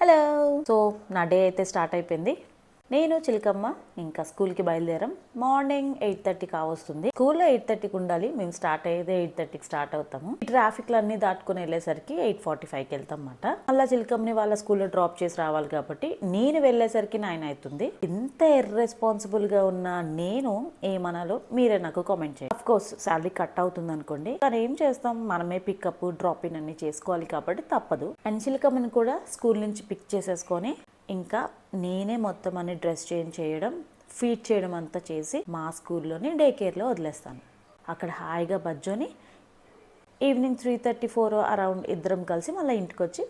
Hello so నా day అయితే start అయిపోయింది. నేను చిలకమ్మ ఇంకా స్కూల్కి బయలుదేరాం. మార్నింగ్ ఎయిట్ థర్టీ కావస్తుంది. స్కూల్లో ఎయిట్ థర్టీకి ఉండాలి. మేము స్టార్ట్ అయ్యేది ఎయిట్ థర్టీకి స్టార్ట్ అవుతాము. ఈ ట్రాఫిక్లు అన్నీ దాటుకుని వెళ్ళేసరికి ఎయిట్ ఫార్టీ ఫైవ్కి వెళ్తాం అన్నమాట మళ్ళీ చిలకమ్మని వాళ్ళ స్కూల్లో డ్రాప్ చేసి రావాలి కాబట్టి నేను వెళ్ళేసరికి నైన్ అవుతుంది. ఇంత ఇర్రెస్పాన్సిబుల్గా ఉన్న నేను ఏమనాలో మీరే నాకు కామెంట్ చేయండి. కోర్స్ శాలరీ కట్ అవుతుంది అనుకోండి కానీ ఏం చేస్తాం? మనమే పికప్ డ్రాప్ ఇన్ అన్ని చేసుకోవాలి కాబట్టి తప్పదు. అండ్ చిలకమ్మని కూడా స్కూల్ నుంచి పిక్ చేసేసుకొని ఇంకా నేనే మొత్తం అన్ని డ్రెస్ చేంజ్ చేయడం ఫీడ్ చేయడం అంతా చేసి మా స్కూల్లోనే డే కేర్లో వదిలేస్తాను. అక్కడ హాయిగా బజ్జోని evening three thirty four around ఇద్దరం కలిసి మళ్ళీ ఇంటికి వచ్చి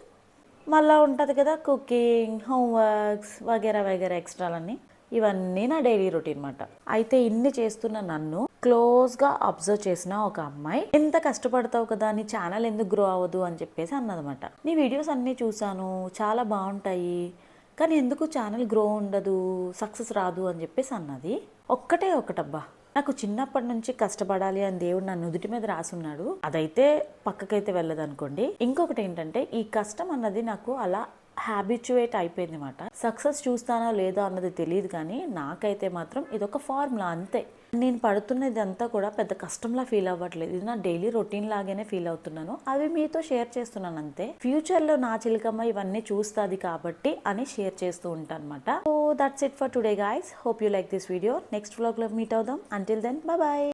మళ్ళీ ఉంటుంది కదా కుకింగ్ హోంవర్క్స్ వగేరా వగేరా ఎక్స్ట్రాలన్నీ. ఇవన్నీ నా డైలీ రొటీన్ అనమాట అయితే ఇన్ని చేస్తున్న నన్ను క్లోజ్గా అబ్జర్వ్ చేసిన ఒక అమ్మాయి ఎంత కష్టపడతావు కదా నీ ఛానల్ ఎందుకు గ్రో అవ్వదు? అని చెప్పేసి అన్నదన్నమాట. నీ వీడియోస్ అన్నీ చూశాను చాలా బాగుంటాయి. కానీ ఎందుకు ఛానల్ గ్రో ఉండదు సక్సెస్ రాదు అని చెప్పేసి అన్నది. ఒక్కటే ఒకటబ్బా. నాకు చిన్నప్పటి నుంచి కష్టపడాలి అని దేవుడు నా నుదుటి మీద రాసున్నాడు. అదైతే పక్కకైతే వెళ్ళదు అనుకోండి ఇంకొకటి ఏంటంటే ఈ కష్టం అన్నది నాకు అలా హ్యాబిచువేట్ అయిపోయింది అనమాట సక్సెస్ చూస్తానో లేదో అన్నది తెలియదు కానీ నాకైతే మాత్రం ఇదొక ఫార్ములా అంతే. నేను పడుతున్నది అంతా కూడా పెద్ద కష్టంలా ఫీల్ అవ్వట్లేదు. ఇది నా డైలీ రొటీన్ లాగానే ఫీల్ అవుతున్నాను. అవి మీతో షేర్ చేస్తున్నాను అంతే. ఫ్యూచర్లో నా చిలకమ్మ ఇవన్నీ చూస్తుంది కాబట్టి అని షేర్ చేస్తూ ఉంటాను అనమాట so that's it for today guys hope you like this video next వ్లాగ్లో మీట్ అవుదాం. Until then bye